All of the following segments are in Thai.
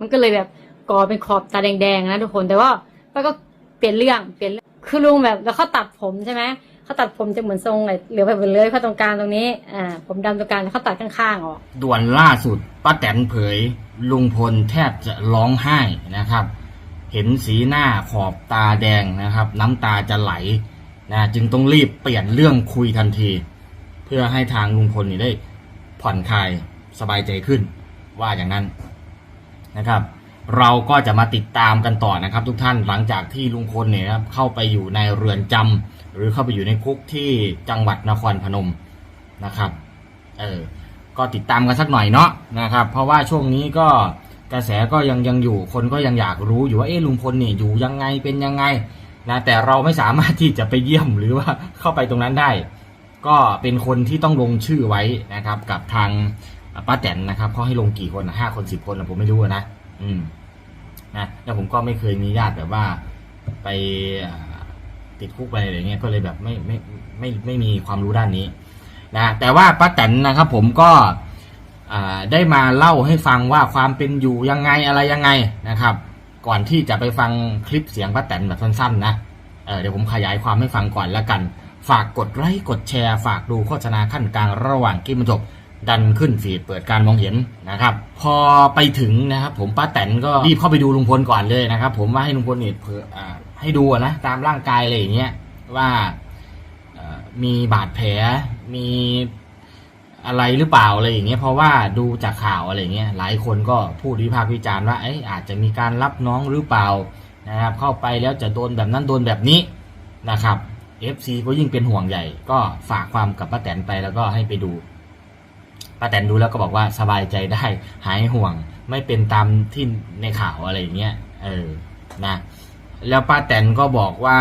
มันก็เลยแบบก่อเป็นขอบตาแดงๆนะทุกคนแต่ว่าป้าก็เปลี่ยนเรื่องเปลี่ยนคือลุงแบบแล้วเขาตัดผมใช่ไหมเขาตัดผมจะเหมือนทรงไอ้เหลือแบบเลยเข้าตรงกลางตรงนี้อ่าผมดำตรงกลางแล้วเขาตัดข้างๆออกด่วนล่าสุดป้าแตนเผย ลุงพลแทบจะร้องไห้นะครับ เห็นสีหน้าขอบตาแดงนะครับ น้ำตาจะไหลนะจึงต้องรีบเปลี่ยนเรื่องคุยทันที เพื่อให้ทางลุงพลนี่ได้ผ่อนคลายสบายใจขึ้นว่าอย่างนั้น นะครับ เราก็จะมาติดตามกันต่อนะครับ ทุกท่านหลังจากที่ลุงพลเนี่ยครับเข้าไปอยู่ในเรือนจำหรือเข้าไปอยู่ในคุกที่จังหวัดนครพนมนะครับเออก็ติดตามกันสักหน่อยเนาะนะครับ เพราะว่าช่วงนี้ก็กระแสก็ยังยังอยู่คนก็ยังอยากรู้อยู่ว่าเอ๊ะลุงพลเนี่ยอยู่ยังไงเป็นยังไงนะแต่เราไม่สามารถที่จะไปเยี่ยมหรือว่าเข้าไปตรงนั้นได้ ก็เป็นคนที่ต้องลงชื่อไว้นะครับ กับทาง ป้าแตนนะครับเขาให้ลงกี่คนห้าคนสิบคนนะผมไม่รู้นะอืมนะแล้วผมก็ไม่เคยมีญาติแบบว่าไปติดคุกไปอะไรเงี้ยก็เลยแบบไม่ไม่ไม่ไม่มีความรู้ด้านนี้นะแต่ว่าป้าแตนนะครับผมก็ได้มาเล่าให้ฟังว่าความเป็นอยู่ยังไงอะไรยังไงนะครับ ก่อนที่จะไปฟังคลิปเสียงป้าแตนแบบสั้นๆนะเเดี๋ยวผมขยายความให้ฟังก่อนแล้วกัน ฝากกดไลค์กดแชร์ ฝากดูโฆษณาขั้นกลางระหว่างคลิปมันจบ ดันขึ้นฟีดเปิดการมองเห็นนะครับ พอไปถึงนะครับ ผมป้าแตนก็รีบเข้าไปดูลุงพลก่อนเลยนะครับ ผมว่าให้ลุงพลเนี่ยเผื่อให้ดูนะตามร่างกายอะไรอย่างเงี้ยว่ามีบาดแผลมีอะไรหรือเปล่าอะไรอย่างเงี้ยเพราะว่าดูจากข่าวอะไรเงี้ยหลายคนก็พูดวิพากษ์วิจารณ์ว่าเอ้ยอาจจะมีการรับน้องหรือเปล่านะครับ เข้าไปแล้วจะโดนแบบนั้นโดนแบบนี้นะครับ FC ก็ยิ่งเป็นห่วงใหญ่ ก็ฝากความกับป้าแตนไปแล้วก็ให้ไปดู ป้าแตนดูแล้วก็บอกว่าสบายใจได้ หายห่วง ไม่เป็นตามที่ในข่าวอะไรอย่างเงี้ยเออนะ แล้วป้าแตนก็บอกว่า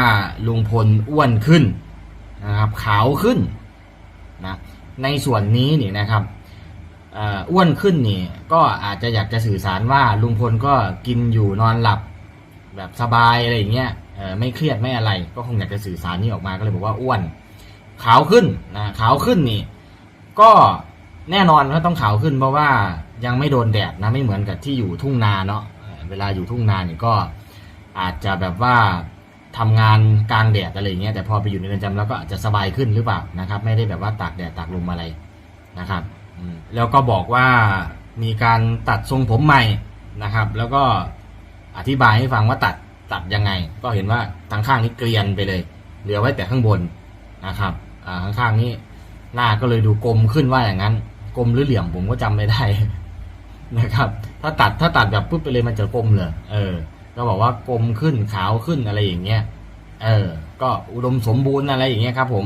ลุงพลอ้วนขึ้นนะครับ ขาวขึ้นนะในส่วนนี้นี่นะครับอ่ออ้วนขึ้นนี่ ก็อาจจะอยากจะสื่อสารว่าลุงพลก็กินอยู่นอนหลับ แบบสบายอะไรอย่างเงี้ยเออไม่เครียดไม่อะไร ก็คงอยากจะสื่อสารนี้ออกมาก็เลยบอกว่าอ้วน ขาวขึ้นนะขาวขึ้นนี่ ก็ แน่นอนว่าต้องขาวขึ้นเพราะว่ายังไม่โดนแดดนะไม่เหมือนกับที่อยู่ทุ่งนาเนาะเวลาอยู่ทุ่งนานี่ก็อาจจะแบบว่าทำงานกลางแดดอะไรอย่างเงี้ยแต่พอไปอยู่ในเรือนจำแล้วก็อาจจะสบายขึ้นหรือเปล่านะครับ ไม่ได้แบบว่าตากแดดตากลมอะไรนะครับแล้วก็บอกว่ามีการตัดทรงผมใหม่นะครับ แล้วก็อธิบายให้ฟังว่าตัดตัดยังไง ก็เห็นว่าทางข้างนี้เกลียนไปเลย เหลือไว้แต่ข้างบนนะครับอ่างข้างนี้หน้าก็เลยดูกลมขึ้นว่าอย่างนั้น กลมหรือเหลี่ยมผมก็จำไม่ได้นะครับ ถ้าตัดถ้าตัดแบบปุ๊บไปเลยมันจะกลมเลยเออ ก็บอกว่ากลมขึ้นขาวขึ้นอะไรอย่างเงี้ย เออ ก็อุดมสมบูรณ์อะไรอย่างเงี้ยครับ ผม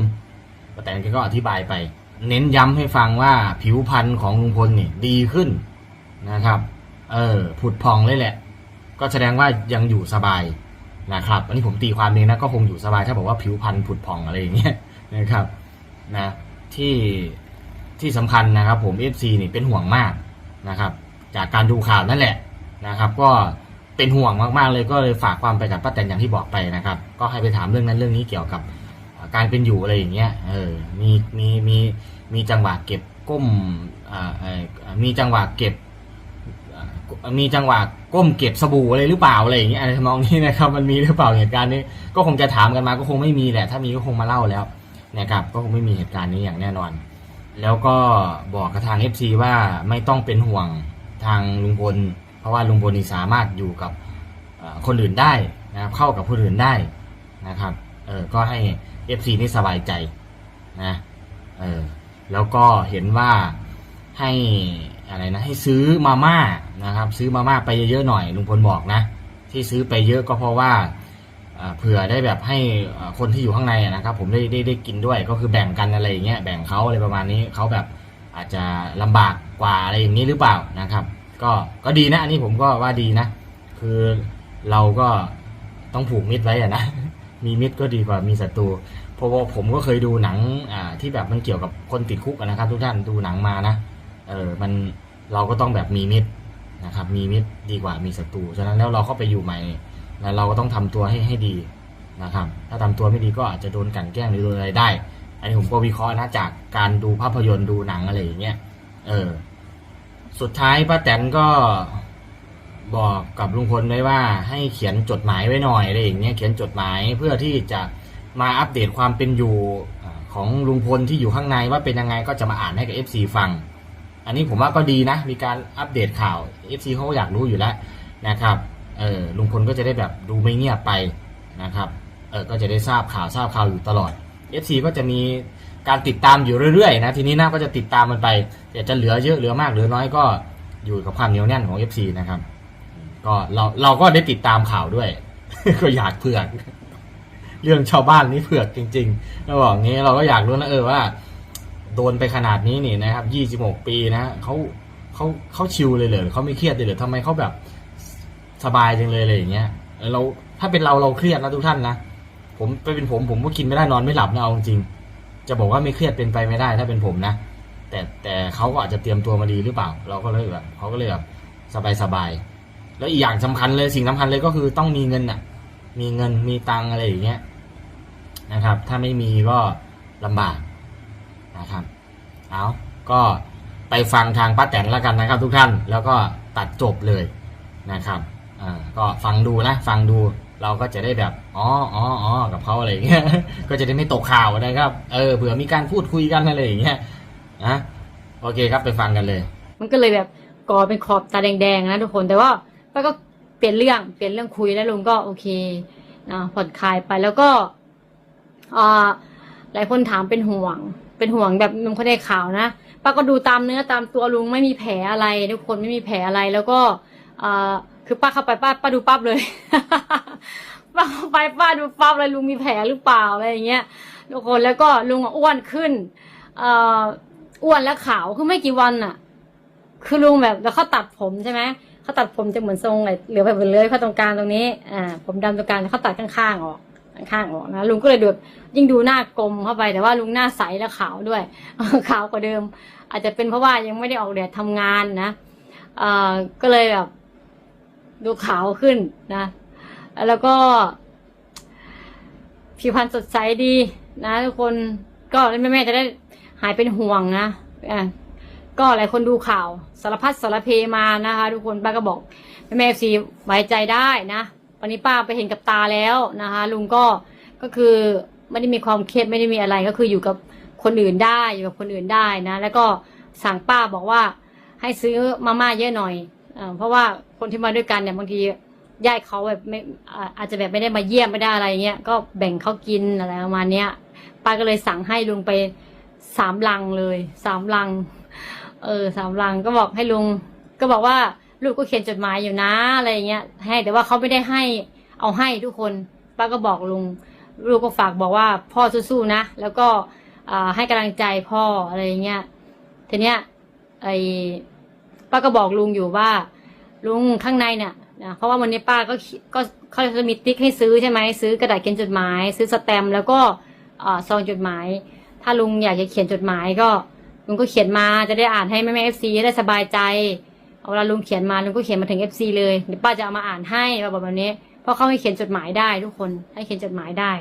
ป้าแตนก็อธิบายไป เน้นย้ำให้ฟังว่าผิวพรรณของลุงพลนี่ดีขึ้นนะครับ เออ ผุดพองเลยแหละ ก็แสดงว่ายังอยู่สบายนะครับ อันนี้ผมตีความเองนะก็คงอยู่สบายถ้าบอกว่าผิวพรรณผุดพองอะไรอย่างเงี้ยนะครับ นะ ที่ ที่สำคัญนะครับ ผม FC นี่เป็นห่วงมากนะครับ จากการดูข่าวนั่นแหละนะครับ ก็เป็นห่วงมากๆเลยก็เลยฝากความไปกับป้าแตนอย่างที่บอกไปนะครับ ก็ให้ไปถามเรื่องนั้นเรื่องนี้เกี่ยวกับการเป็นอยู่อะไรอย่างเงี้ยเออมีมีมีมีจังหวะเก็บก้มอ่ามีจังหวะเก็บมีจังหวะก้มเก็บสบู่อะไรหรือเปล่าอะไรอย่างเงี้ยอะไรทำนองนี้นะครับ มันมีหรือเปล่าเหตุการณ์นี้ ก็คงจะถามกันมาก็คงไม่มีแหละ ถ้ามีก็คงมาเล่าแล้วนะครับก็คงไม่มีเหตุการณ์นี้อย่างแน่นอน แล้วก็บอกกับทาง FC ว่าไม่ต้องเป็นห่วงทางลุงพล เพราะว่าลุงพลนี่สามารถอยู่กับคนอื่นได้นะครับเข้ากับคนอื่นได้นะครับเออก็ให้ FC นี่สบายใจนะเออแล้วก็เห็นว่าให้อะไรนะให้ซื้อมาม่านะครับ ซื้อมาม่าไปเยอะๆหน่อยลุงพลบอกนะ ที่ซื้อไปเยอะก็เพราะว่า เผื่อได้แบบให้คนที่อยู่ข้างในนะครับ ผมได้ได้ได้กินด้วยก็คือแบ่งกันอะไรอย่างเงี้ยแบ่งเขาอะไรประมาณนี้เขาแบบอาจจะลำบากกว่าอะไรอย่างนี้หรือเปล่านะครับ ก็ก็ดีนะอันนี้ผมก็ว่าดีนะ คือเราก็ต้องผูกมิตรไว้อะนะมีมิตรก็ดีกว่ามีศัตรูเพราะว่าผมก็เคยดูหนังที่แบบมันเกี่ยวกับคนติดคุกนะครับ ทุกท่านดูหนังมานะเออมันเราก็ต้องแบบมีมิตรนะครับ มีมิตรดีกว่ามีศัตรูฉะนั้นแล้วเราเข้าไปอยู่ใหม่ แล้วเราก็ต้องทำตัวให้ให้ดีนะครับ ถ้าทำตัวไม่ดีก็อาจจะโดนกลั่นแกล้งหรือโดนอะไรได้ อันนี้ผมก็วิเคราะห์นะจากการดูภาพยนตร์ดูหนังอะไรอย่างเงี้ย เออ สุดท้ายป้าแตนก็บอกกับลุงพลไว้ว่าให้เขียนจดหมายไว้หน่อยอะไรอย่างเงี้ยเขียนจดหมายเพื่อที่จะมาอัปเดตความเป็นอยู่ของลุงพลที่อยู่ข้างในว่าเป็นยังไงก็จะมาอ่านให้กับ FC ฟัง อันนี้ผมว่าก็ดีนะ มีการอัปเดตข่าว FC เขาก็อยากรู้อยู่แล้วนะครับ เออลุงพลก็จะได้แบบดูไม่เงียบไปนะครับเออก็จะได้ทราบข่าวทราบข่าวอยู่ตลอด FC ก็จะมีการติดตามอยู่เรื่อยๆนะทีนี้หนะก็จะติดตามมันไปแต่จะเหลือเยอะเหลือมากเหลือน้อยก็อยู่กับความเหนียวแน่นของ FC นะครับก็เราเราก็ได้ติดตามข่าวด้วย ก็อยากเผือก เรื่องชาวบ้านนี่เผือกจริงๆเราบอกงี้เราก็อยากรู้นะเออว่า โดนไปขนาดนี้นี่นะครับยี่สิบหกปีนะเขาเขาเขาชิลเลยเหรอเขาไม่เครียดเลยเหรอทำไมเขาแบบ สบายจังเลยอะไรอย่างเงี้ยเราถ้าเป็นเราเราเครียดนะทุกท่านนะผมไปเป็นผมผมก็กินไม่ได้นอนไม่หลับนะเอาจริงจะบอกว่าไม่เครียดเป็นไปไม่ได้ถ้าเป็นผมนะแต่แต่เขาก็อาจจะเตรียมตัวมาดีหรือเปล่า เราก็เลยแบบเขาก็เลยแบบสบายสบายแล้วอีกอย่างสำคัญเลยสิ่งสำคัญเลยก็คือต้องมีเงินอะ มีเงินมีตังอะไรอย่างเงี้ยนะครับ ถ้าไม่มีก็ลำบากนะครับเอาก็ไปฟังทางป้าแตนแล้วกันนะครับ ทุกท่านแล้วก็ตัดจบเลยนะครับ อ่าก็ฟังดูนะ ฟังดูเราก็จะได้แบบอ๋ออ๋ออ๋อกับเขาอะไรอย่างเงี้ยก็จะได้ไม่ตกข่าวนะครับเออเผื่อมีการพูดคุยกันอะไรอย่างเงี้ยนะโอเคครับไปฟังกันเลย มันก็เลยแบบก่อเป็นขอบตาแดงๆนะทุกคนแต่ว่าป้าก็เปลี่ยนเรื่องเปลี่ยนเรื่องคุยแล้วลุงก็โอเคนะผ่อนคลายไปแล้วก็อ่าหลายคนถามเป็นห่วง เป็นห่วงแบบลุงเขาได้ข่าวนะป้าก็ดูตามเนื้อตามตัวลุงไม่มีแผลอะไร ทุกคนไม่มีแผลอะไรแล้วก็อ่า คือป้าเข้าไปป้าป้าดูปั๊บเลย ป้าเข้าไปป้าดูปั๊บเลยลุงมีแผลหรือเปล่าอะไรอย่างเงี้ยทุกคนแล้วก็ลุงอ้วนขึ้นเอ่ออ้วนและขาวคือไม่กี่วันน่ะ คือลุงแบบแล้วเขาตัดผมใช่ไหมเขาตัดผมจะเหมือนทรงไอ้เหลือแบบเหลือแค่ตรงกลางตรงนี้อ่าผมดำตรงกลางเขาตัดข้างๆออกข้างๆออกนะลุงก็เลยดูยิ่งดูหน้ากลมเข้าไปแต่ว่าลุงหน้าใสและขาวด้วยขาวกว่าเดิม อาจจะเป็นเพราะว่ายังไม่ได้ออกแดดทำงานนะเอ่อก็เลยแบบ ดูขาวขึ้นนะ แล้วก็ผิวพรรณสดใสดีนะทุกคนก็แม่แม่จะได้หายเป็นห่วงนะอะก็หลายคนดูข่าวสารพัดสารเพมานะคะ ทุกคนป้าก็บอกแม่แม่ซีไว้ใจได้นะวันนี้ป้าไปเห็นกับตาแล้วนะคะ ลุงก็ก็คือไม่ได้มีความเครียดไม่ได้มีอะไรก็คืออยู่กับคนอื่นได้อยู่กับคนอื่นได้นะ แล้วก็สั่งป้าบอกว่าให้ซื้อมาม่าเยอะหน่อย เพราะว่าคนที่มาด้วยกันเนี่ยบางทีญาติเขาแบบไม่อาจจะแบบไม่ได้มาเยี่ยมไม่ได้อะไรเงี้ยก็แบ่งเขากินอะไรประมาณเนี้ยป้าก็เลยสั่งให้ลุงไปสามลังเลยสามลัง เออสามลังก็บอกให้ลุง ก็บอกว่าลูกก็เขียนจดหมายอยู่นะอะไรเงี้ยให้แต่ว่าเขาไม่ได้ให้เอาให้ทุกคน ป้าก็บอกลุง ลูกก็ฝากบอกว่าพ่อสู้ๆนะ แล้วก็อ่าให้กำลังใจพ่ออะไรเงี้ยทีเนี้ยไอ ป้าก็บอกลุงอยู่ว่า ลุงข้างในเนี่ยนะเพราะว่าวันนี้ป้าก็ก็เขาจะมีติ๊กให้ซื้อใช่ไหมซื้อกระดาษเขียนจดหมาย ซื้อสแตมแล้วก็อ่าซองจดหมาย ถ้าลุงอยากจะเขียนจดหมายก็ลุงก็เขียนมาจะได้อ่านให้แม่แม่เอฟซีได้สบายใจเอาเวลาลุงเขียนมาลุงก็เขียนมาถึงเอฟซีเลยเดี๋ยวป้าจะเอามาอ่านให้ป้าบอกแบบนี้ เพราะเขาให้เขียนจดหมายได้ทุกคนให้เขียนจดหมายได้